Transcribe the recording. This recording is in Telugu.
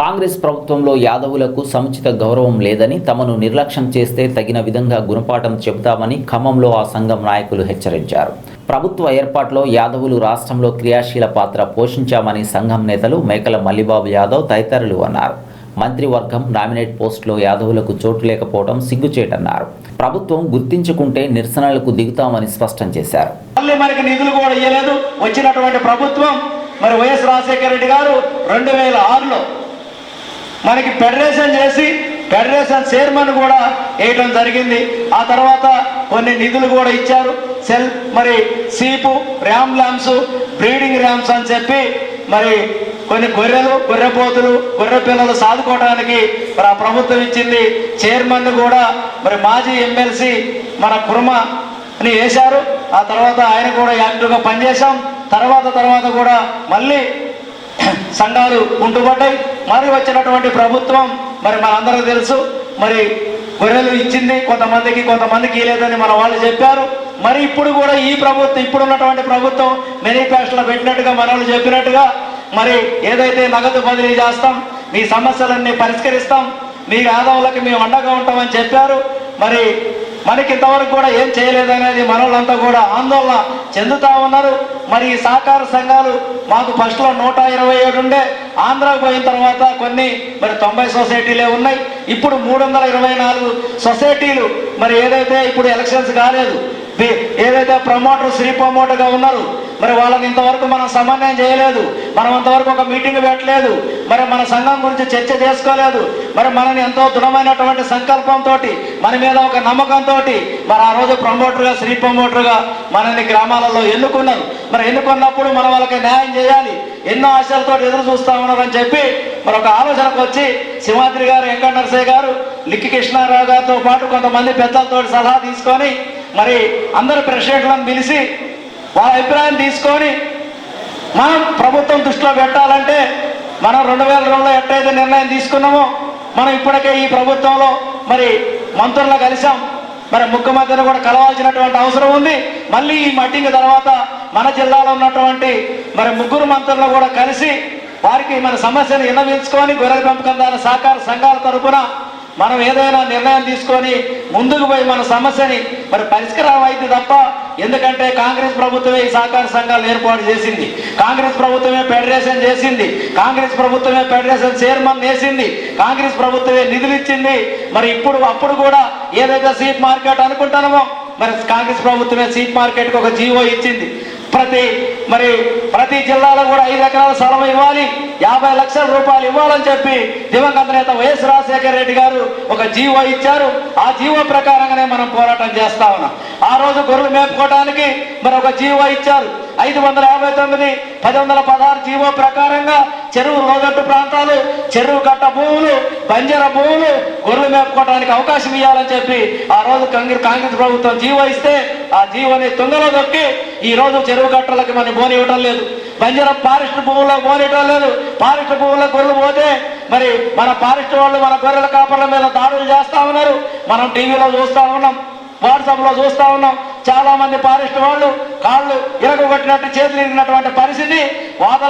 కాంగ్రెస్ ప్రభుత్వంలో యాదవులకు సముచిత గౌరవం లేదని తమను నిర్లక్ష్యం చేస్తే తగిన విధంగా గుణపాఠం చెబుతామని ఖమ్మంలో ఆ సంఘం నాయకులు హెచ్చరించారు. ప్రభుత్వ ఏర్పాటులో యాదవులు రాష్ట్రంలో క్రియాశీల పాత్ర పోషించామని సంఘం నేతలు మేకల మల్లిబాబు యాదవ్ తదితరులు అన్నారు. మంత్రివర్గం నామినేట్ పోస్టులో యాదవులకు చోటు లేకపోవడం సిగ్గుచేటన్నారు. ప్రభుత్వం గుర్తించుకుంటే నిరసనలకు దిగుతామని స్పష్టం చేశారు. మనకి నిధులు కూడా ఇవ్వలేదు వచ్చినటువంటి ప్రభుత్వం మరి వైఎస్ రాజశేఖర రెడ్డి గారు రెండు వేల ఆరులో మనకి ఫెడరేషన్ చేసి ఫెడరేషన్ చైర్మన్ కూడా వేయటం జరిగింది. ఆ తర్వాత కొన్ని నిధులు కూడా ఇచ్చారు. సెల్ మరి సీపు ర్యామ్ ల్యాంప్స్ బ్రీడింగ్ ర్యామ్స్ అని చెప్పి మరి కొన్ని గొర్రెలు గొర్రెపోతులు గొర్రె పిల్లలు సాదుకోవడానికి మరి ఆ ప్రభుత్వం ఇచ్చింది. చైర్మన్ కూడా మరి మాజీ ఎమ్మెల్సీ మన కుర్మ అని వేశారు. ఆ తర్వాత ఆయన కూడా యాక్టివ్గా పనిచేశాం. తర్వాత తర్వాత కూడా మళ్ళీ సంఘాలు ఉంటుపడ్డాయి మరి వచ్చినటువంటి ప్రభుత్వం మరి మనందరికీ తెలుసు మరి గొర్రెలు ఇచ్చింది కొంతమందికి కొంతమందికి ఇవ్వలేదని మన వాళ్ళు చెప్పారు. మరి ఇప్పుడు కూడా ఈ ప్రభుత్వం ఇప్పుడు ఉన్నటువంటి ప్రభుత్వం మేనిఫెస్టోలో పెట్టినట్టుగా మన వాళ్ళు చెప్పినట్టుగా మరి ఏదైతే నగదు బదిలీ చేస్తాం మీ సమస్యలన్నీ పరిష్కరిస్తాం మీ ఆదావులకి మేము అండగా ఉంటామని చెప్పారు. మరి మనకి ఇంతవరకు కూడా ఏం చేయలేదనేది మనోళ్ళంతా కూడా ఆందోళన చెందుతా ఉన్నారు. మరి ఈ సహకార సంఘాలు మాకు ఫస్ట్లో నూట ఇరవై ఏడు ఉండే ఆంధ్రాకు పోయిన తర్వాత కొన్ని మరి తొంభై సొసైటీలే ఉన్నాయి. ఇప్పుడు మూడు వందల ఇరవై నాలుగు సొసైటీలు మరి ఏదైతే ఇప్పుడు ఎలక్షన్స్ కాలేదు ఏదైతే ప్రమోటర్ శ్రీ ప్రమోటర్గా ఉన్నారు మరి వాళ్ళని ఇంతవరకు మనం సమన్వయం చేయలేదు. మనం అంతవరకు ఒక మీటింగ్ పెట్టలేదు మరి మన సంఘం గురించి చర్చ చేసుకోలేదు. మరి మనని ఎంతో దృఢమైనటువంటి సంకల్పంతో మన మీద ఒక నమ్మకంతో మరి ఆ రోజు ప్రమోటర్గా శ్రీ ప్రమోటర్గా మనల్ని గ్రామాలలో ఎన్నుకున్నారు. మరి ఎన్నుకున్నప్పుడు మనం వాళ్ళకి న్యాయం చేయాలి. ఎన్నో ఆశలతో ఎదురు చూస్తా ఉన్నారని చెప్పి మరి ఒక ఆలోచనకు వచ్చి సింహాద్రి గారు వెంకట నరసయ్య గారు లిక్కి కృష్ణారావు గారితో పాటు కొంతమంది పెద్దలతో సలహా తీసుకొని మరి అందరు ప్రెసిడెంట్లను పిలిచి వాళ్ళ అభిప్రాయం తీసుకొని ప్రభుత్వం దృష్టిలో పెట్టాలంటే మనం రెండు వేల రెండులో ఎట్టయితే నిర్ణయం తీసుకున్నామో మనం ఇప్పటికే ఈ ప్రభుత్వంలో మరి మంత్రులను కలిసాం మరి ముఖ్యమంత్రిని కూడా కలవాల్సినటువంటి అవసరం ఉంది. మళ్ళీ ఈ మీటింగ్ తర్వాత మన జిల్లాలో ఉన్నటువంటి మరి ముగ్గురు మంత్రులను కూడా కలిసి వారికి మన సమస్యను విన్నవించుకొని గొర్రెల పెంపకందారుల సహకార సంఘాల తరపున మనం ఏదైనా నిర్ణయం తీసుకొని ముందుకు పోయి మన సమస్యని మరి పరిష్కారం అయితే తప్ప ఎందుకంటే కాంగ్రెస్ ప్రభుత్వమే ఈ సహకార సంఘాలు ఏర్పాటు చేసింది. కాంగ్రెస్ ప్రభుత్వమే ఫెడరేషన్ చేసింది. కాంగ్రెస్ ప్రభుత్వమే ఫెడరేషన్ చైర్మన్ వేసింది. కాంగ్రెస్ ప్రభుత్వమే నిధులు ఇచ్చింది. మరి ఇప్పుడు అప్పుడు కూడా ఏదైతే సీట్ మార్కెట్ అనుకుంటామో మరి కాంగ్రెస్ ప్రభుత్వమే సీట్ మార్కెట్కి ఒక జీవో ఇచ్చింది. ప్రతి మరి ప్రతి జిల్లాలో కూడా ఐదు ఎకరాల స్థలం ఇవ్వాలి యాభై లక్షల రూపాయలు ఇవ్వాలని చెప్పి దివంగత నేత వైఎస్ రాజశేఖర రెడ్డి గారు ఒక జీవో ఇచ్చారు. ఆ జీవో ప్రకారంగానే మనం పోరాటం చేస్తా ఉన్నాం. ఆ రోజు గొర్రెలు మేపుకోవడానికి మరి ఒక జీవో ఇచ్చారు. ఐదు వందల యాభై తొమ్మిది పది వందల పదహారు జీవో ప్రకారంగా చెరువు లోదట్టు ప్రాంతాలు చెరువు కట్ట భూములు బంజర భూములు గొర్రెలు మేపుకోవడానికి అవకాశం ఇవ్వాలని చెప్పి ఆ రోజు కాంగ్రెస్ కాంగ్రెస్ ప్రభుత్వం జీవో ఇస్తే ఆ జీవోని తుంగలో దొక్కి ఈ రోజు చెరువు కట్టలకు మనం బోని ఇవ్వటం లేదు. బంజర ఫారెస్ట్ భూముల్లో బోని ఇవ్వటం లేదు. ఫారెస్ట్ భూముల్లో గొర్రెలు పోతే మరి మన ఫారెస్ట్ వాళ్ళు మన గొర్రెల కాపర్ల మీద దాడులు చేస్తా ఉన్నారు. మనం టీవీలో చూస్తా ఉన్నాం. వాట్సాప్లో చూస్తా ఉన్నాం. చాలా మంది ఫారెస్ట్ వాళ్ళు కాళ్ళు ఇరగొట్టినట్టు చేతులు ఇరిగినటువంటి పరిస్థితి. వాదన